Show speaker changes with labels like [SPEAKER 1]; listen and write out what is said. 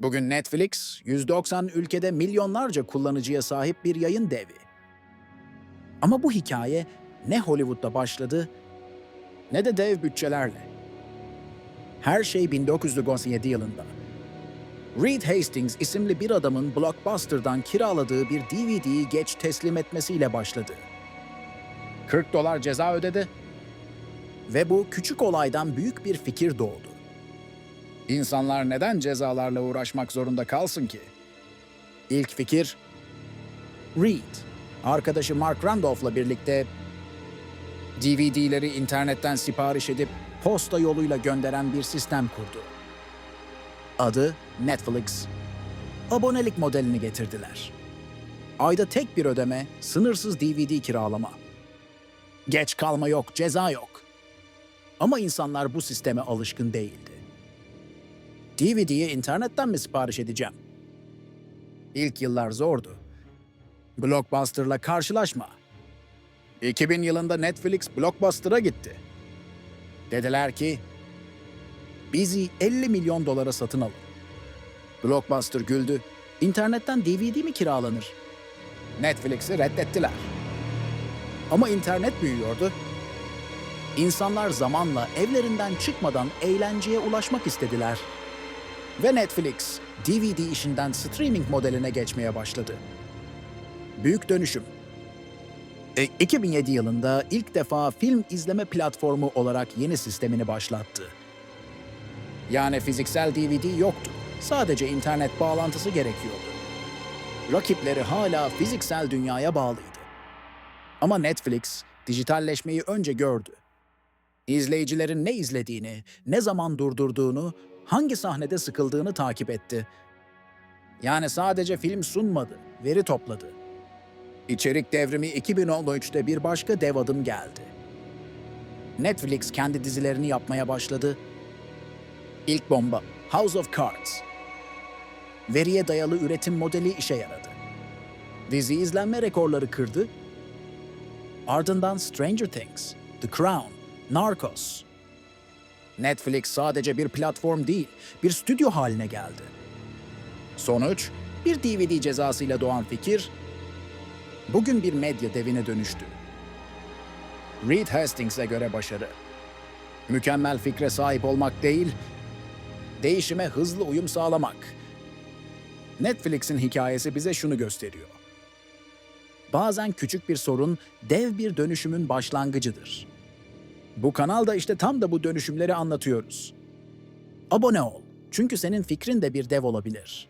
[SPEAKER 1] Bugün Netflix, 190 ülkede milyonlarca kullanıcıya sahip bir yayın devi. Ama bu hikaye ne Hollywood'da başladı ne de dev bütçelerle. Her şey 1997 yılında. Reed Hastings isimli bir adamın Blockbuster'dan kiraladığı bir DVD'yi geç teslim etmesiyle başladı. 40 dolar ceza ödedi ve bu küçük olaydan büyük bir fikir doğdu. İnsanlar neden cezalarla uğraşmak zorunda kalsın ki? İlk fikir, Reed, arkadaşı Mark Randolph'la birlikte DVD'leri internetten sipariş edip posta yoluyla gönderen bir sistem kurdu. Adı Netflix. Abonelik modelini getirdiler. Ayda tek bir ödeme, sınırsız DVD kiralama. Geç kalma yok, ceza yok. Ama insanlar bu sisteme alışkın değildi. DVD'yi internetten mi sipariş edeceğim? İlk yıllar zordu. Blockbuster'la karşılaşma. 2000 yılında Netflix Blockbuster'a gitti. Dediler ki, bizi 50 milyon dolara satın alın. Blockbuster güldü. İnternetten DVD mi kiralanır? Netflix'i reddettiler. Ama internet büyüyordu. İnsanlar zamanla evlerinden çıkmadan eğlenceye ulaşmak istediler. Ve Netflix, DVD işinden streaming modeline geçmeye başladı. Büyük dönüşüm. E, 2007 yılında ilk defa film izleme platformu olarak yeni sistemini başlattı. Yani fiziksel DVD yoktu. Sadece internet bağlantısı gerekiyordu. Rakipleri hala fiziksel dünyaya bağlıydı. Ama Netflix dijitalleşmeyi önce gördü. İzleyicilerin ne izlediğini, ne zaman durdurduğunu, hangi sahnede sıkıldığını takip etti. Yani sadece film sunmadı, veri topladı. İçerik devrimi 2013'te bir başka dev adım geldi. Netflix kendi dizilerini yapmaya başladı. İlk bomba House of Cards. Veriye dayalı üretim modeli işe yaradı. Dizi izlenme rekorları kırdı. Ardından Stranger Things, The Crown, Narcos. Netflix sadece bir platform değil, bir stüdyo haline geldi. Sonuç, bir DVD cezasıyla doğan fikir, bugün bir medya devine dönüştü. Reed Hastings'e göre başarı. Mükemmel fikre sahip olmak değil, değişime hızlı uyum sağlamak. Netflix'in hikayesi bize şunu gösteriyor. Bazen küçük bir sorun dev bir dönüşümün başlangıcıdır. Bu kanalda işte tam da bu dönüşümleri anlatıyoruz. Abone ol. Çünkü senin fikrin de bir dev olabilir.